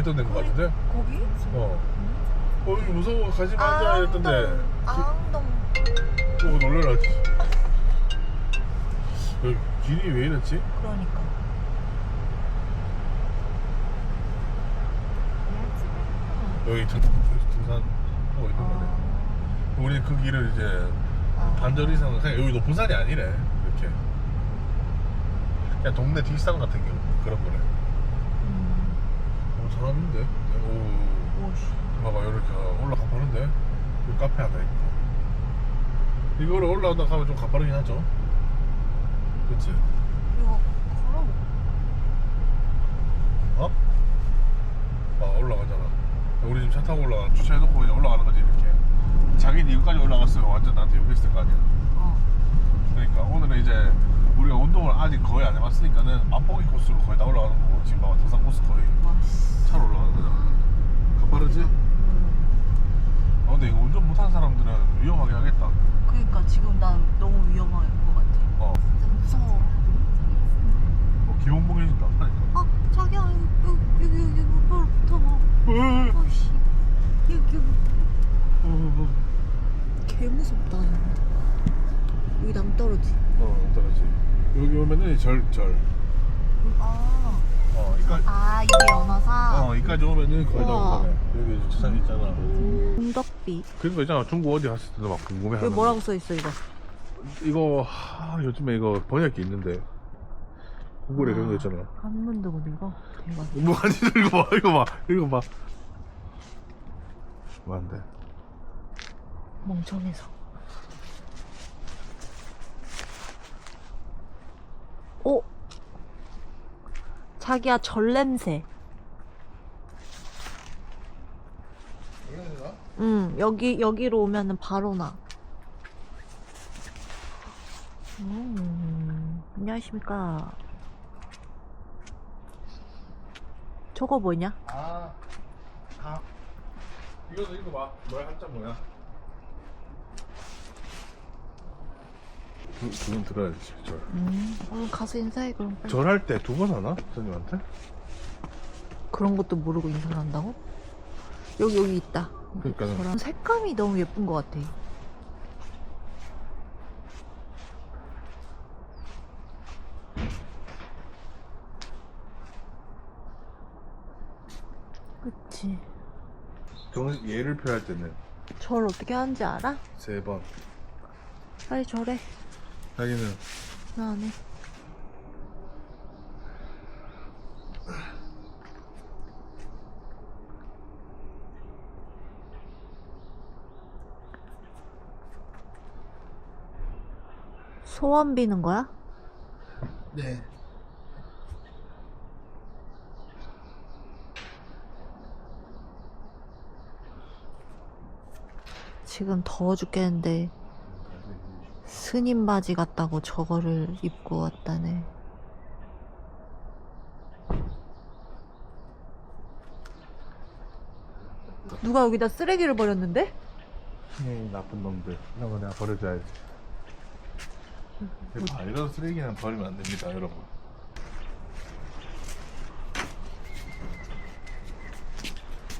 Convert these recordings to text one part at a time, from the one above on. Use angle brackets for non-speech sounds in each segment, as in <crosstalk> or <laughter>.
했던 데인 것 같은데? 거기? 어. 어, 여기 무서워. 가지 말자 이랬던데. 앙동. 어 놀래라 여기 길이 왜 이랬지? 그러니까. 여기 등, 등산 하고 있는 거네. 아, 우리 그 길을 이제 아. 반절 이상 그냥 여기 높은 산이 아니래 이렇게. 그냥 동네 뒷산 같은 경우 그런 거래 음. 오 잘하는데. 오. 오씨. 봐봐 이렇게 올라가 보는데. 여기 카페 하나 있고. 이거를 올라온다 하면 좀 가파르긴 하죠. 그치? 이거 걸어보 어? 아 올라가잖아. 우리 지금 차 타고 올라가 주차해놓고 그냥 올라가는 거지 이렇게. 자기는 이거까지 올라갔으면 완전 나한테 욕했을 거 아니야. 어. 그러니까 오늘은 이제 우리가 운동을 아직 거의 안 해봤으니까는 맛보기 코스로 거의 다 올라가는 거고 지금 봐봐 등산 코스 거의 차로 올라가는 거잖아. 가파르지? 음. 아 근데 이거 운전 못하는 사람들은 위험하게 하겠다. 그러니까 지금 나 너무 위험한 것 같아. 어, 진짜 무서워. 어 기본 봉해진다. 아 자기야 여기 여기 여기 여기 바로 붙어봐. 어, 아씨. 여기 여기 어, 개 무섭다 여기 남떨어지. 어 떨어지 여기 오면은 절 절. 아, 어 이까지 아 이게 연어사? 어 이까지 오면은 거의 다 우와. 온다네 여기 주차장 있잖아. 공덕비. 그런 거 있잖아. 중국 어디 갔을 때도 막 궁금해하는 여기 뭐라고 써 있어 이거? 이거 하, 요즘에 이거 번역기 있는데. 구글에 그런 거 있잖아. 한문도 못 읽어 대박 뭐 아니 <laughs> 이거 봐 이거 봐 이거 봐. 뭐한데 멍청해서 오 자기야 절 냄새. 응 여기 여기로 오면은 바로 나. 음, 안녕하십니까. 저거 뭐냐? 아, 가. 이거 이거 봐. 뭐야? 한자 뭐야? 그, 그건 들어야지. 절. 음 얼른 가서 인사해 그럼 빨리 절할 때 두 번 하나? 선생님한테? 그런 것도 모르고 인사한다고? 여기 여기 있다. 그러니까는. 저랑 색감이 너무 예쁜 것 같아. 그치. 정 예를 표할 때는 절 어떻게 하는지 알아? 세 번. 빨리 절해. 자기는 나 안 해. 소원 비는 거야? 네. 지금 더워 죽겠는데 스님 바지 같다고 저거를 입고 왔다네. 누가 여기다 쓰레기를 버렸는데? 이 나쁜 놈들. 이런 거 내가 버려줘야지. 아, 이런 쓰레기는 버리면 안 됩니다, 여러분.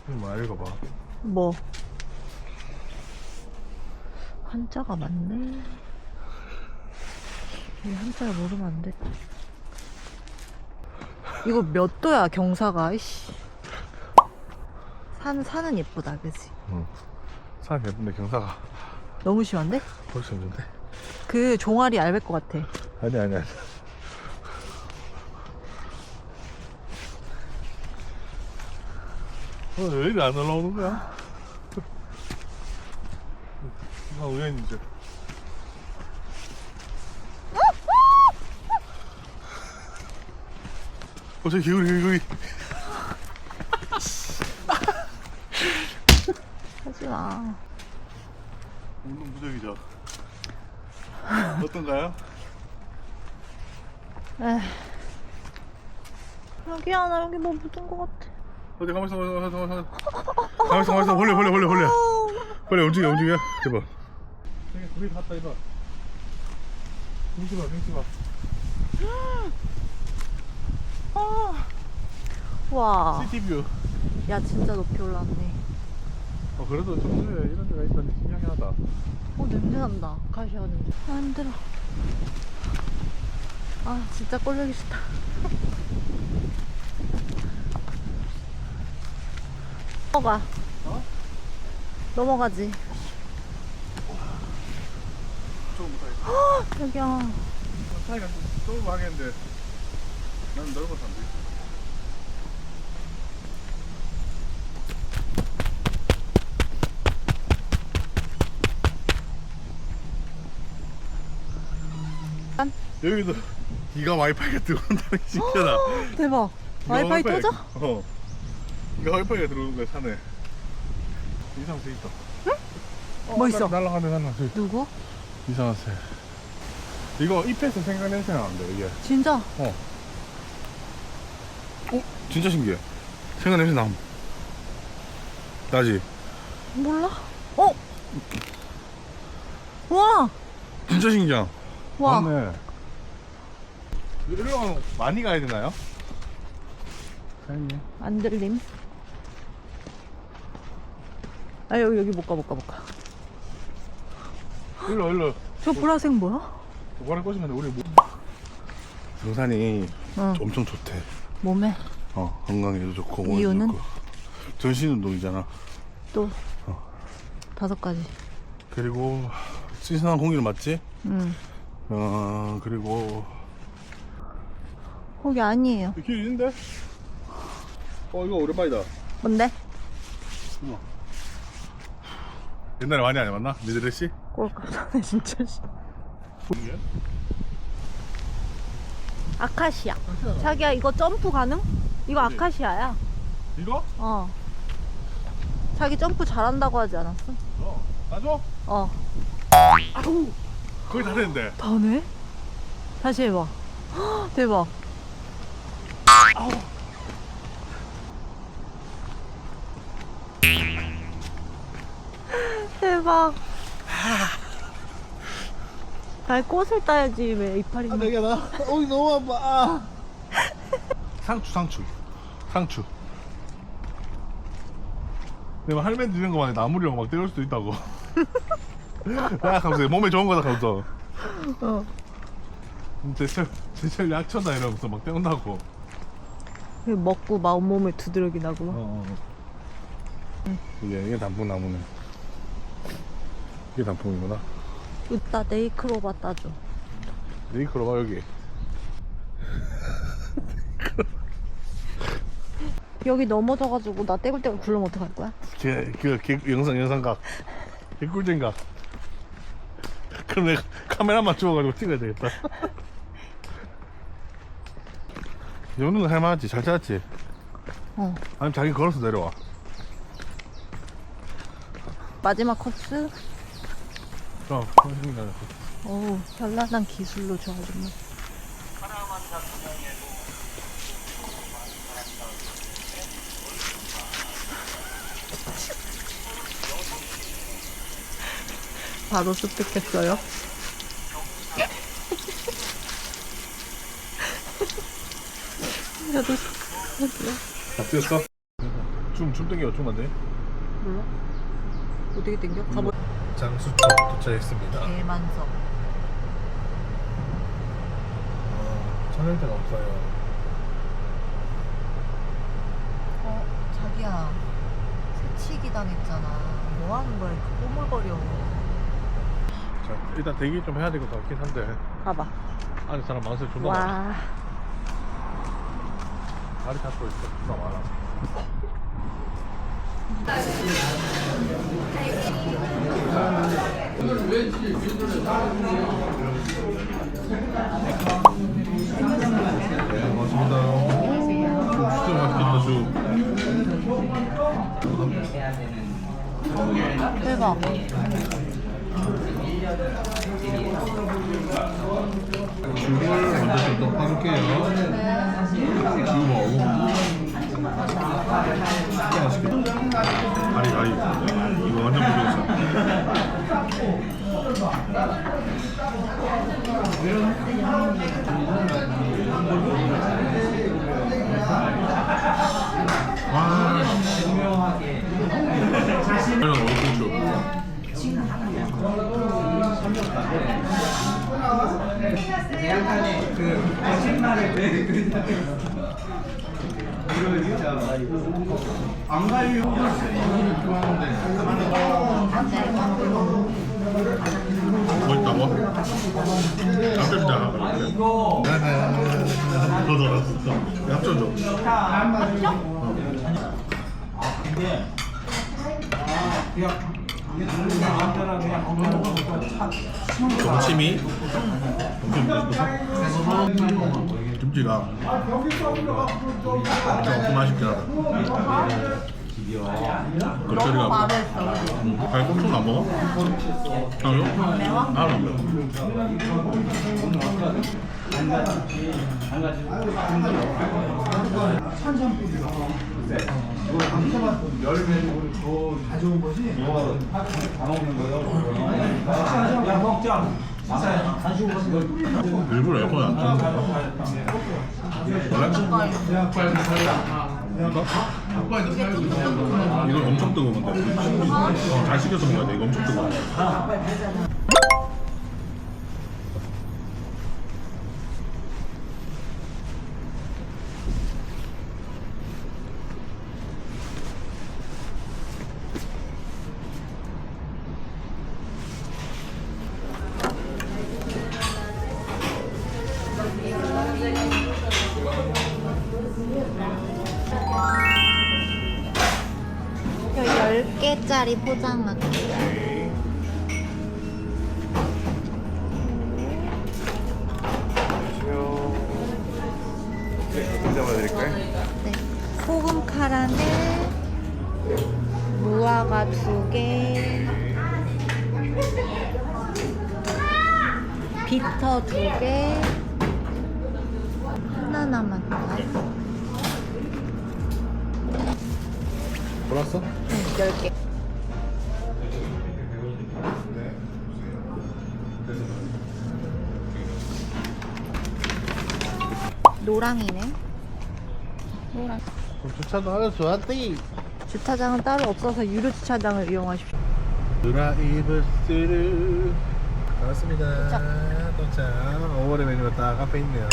뭐 읽어봐. 뭐? 한자가 맞네. 이 한자를 모르면 안 돼. 이거 몇 도야 경사가? 이씨. 산 산은 예쁘다, 그지? 응. 사람 예쁜데 경사가 너무 심한데? 벌써 있는데? 그 종아리 얇을 것 같아. 아니 아니 아니. 어, 왜 이리 안 올라오는 거야? 아, 우연이죠. 어, 저기 개구리, 개구리. 하지 마. 운동 부족이죠. 어떤가요? 에휴. 여기야, 나 여기 뭐 묻은 것 같아. 어디 가만있어, 가만있어, 가만있어. 가만있어, 가만있어. 벌려, 벌려, 벌려, 벌려. 벌려, 움직여, 움직여. 대박. 저기, 거기 갔다, 이봐. 봐, 경치 봐. 아, 와. 시티뷰. 야 진짜 높이 올라왔네. 어, 그래도 좀 전에 이런 데가 있다니 신기하긴 하다. 어 냄새 난다. 가시아 냄새. 아 힘들어. 아 진짜 꼴보기 싫다. <laughs> 넘어가. 어? 넘어가지. 좀 못하겠다. <gasps> 여기야. 사이가 좀 좁은 방인데 나는 넓어서 안 돼. 짠. 여기도 기가 와이파이가 들어온다는 게 신기하다. 대박. 와이파이 와이파이- 터져? 어. 기가 와이파이가 들어오는 거야 산에. 이상한 새 있다. 뭐 있어? 날라가네 날라. 저기 누구? 이상한 새. 이거 잎에서 생각 냄새 나는데 이게. 진짜? 어. 어? 진짜 신기해. 생각 냄새 남. 나지? 몰라? 어? 와! 진짜 신기해. 와. 맞네. 이리로 가면 많이 가야 되나요? 사장님. 안 들림. 아 여기 여기 못 가 못 가 못 가. 일로 일로. 저 보라색 뭐야? 뭐라 꼬시면 우리 뭐. 등산이 응. 엄청 좋대. 몸에 어 건강에도 좋고 몸에도 이유는? 좋고. 전신 운동이잖아. 또 어. 다섯 가지. 그리고 신선한 공기를 맞지? 응. 어 그리고 거기 아니에요. 길 있는데? 어 이거 오랜만이다. 뭔데? 옛날에 많이 안 해봤나? 미드레시? 꼴값하네 <laughs> 진짜. 씨. 아카시아. 자기야 이거 점프 가능? 이거 네. 아카시아야. 이거? 어. 자기 점프 잘한다고 하지 않았어? 어. 놔줘? 어. 거의 다 됐는데. 다네? 다시 해봐. 헉, <gasps> 대박. <laughs> 대박. 날 꽃을 따야지 왜 이파리? 아, 내가 나. 어이 너무 아파. <laughs> 상추, 상추, 상추. 내가 할머니 드는 거만 나물이랑 막 때릴 수도 있다고. <laughs> 야, 감사 몸에 좋은 거다 감사. 어. 제철 제철 약초다 이러면서 막 때운다고. 그 먹고 막 온몸에 두드러기 나고. 막. 어. 이게 이게 단풍 나무네. 이게 단풍이구나. 이따 네이크로바 따줘. 네이크로 봐 여기. 여기 넘어져가지고 나 떼굴떼굴 굴러면 어떡할 거야? 제, 그, 개, 영상, 영상각. 개꿀잼각. 그럼 내가 카메라만 주워가지고 찍어야 되겠다. 이 정도는 할만하지. 잘 찾았지? 어. 아니면 자기 걸어서 내려와. 마지막 코스. 어, 어우, 현란한 기술로 저 아줌마. 바로 습득했어요. 나도 습득했어. 다 뛰었어? 춤, 춤 땡겨, 춤안 돼? 몰라? 어떻게 땡겨? 가보. 장수초 도착했습니다. 대만석. 어, 찾을 데가 없어요. 어, 자기야. 새치기 당했잖아. 뭐 하는 거야? 이렇게 꼬물거려. 자, 일단 대기 좀 해야 될 것 같긴 한데. 가봐. 안에 사람 많아서 존나 많아. 와. 다리 잡고 있어. 존나 많아. 대박. 죽을 먼저 좀 떠볼게요. 이거 먹어. 진짜 맛있겠다. 아니 아니 이거 완전 무조건 와 이런 얼굴 약간의 그 거짓말을 그 이거 진짜 안 가려고 뭐 있다고? 깜짝이야. 네네. 너도 알았어. 약점 좀. 아 김치가 조금 맛있긴 하다. 겉절이가 발꿈치는 안 먹어? 아니요? 매워? 안 매워. 야 먹자 일부러 에어컨 안 거야? 원래? 이거 엄청 뜨거운데 어, 잘 식혀서 먹어야 돼 이거 엄청 뜨거워 10개짜리 포장할게요. 잡아드릴까요? 네. 소금 카라멜, 무화과 두 개, 비터 두 개, 하나 남았나요? 몰랐어? 네, 10개. 노랑이네. 노랑. 주차도 하면서 왔디 주차장은 따로 없어서 유료 주차장을 이용하십시오. 드라이브스루 나왔습니다 도착 오버레 메뉴가 딱 앞에 있네요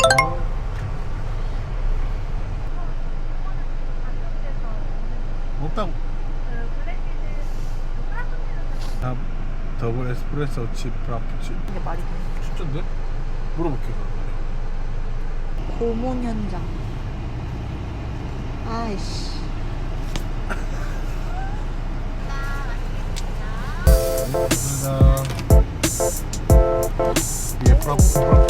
없다고 다 더블 에스프레소 칩 프라푸치 이게 말이 돼. 진짠데? 물어볼게 고문 현장. 아이씨. 감사합니다 이게 프라푸치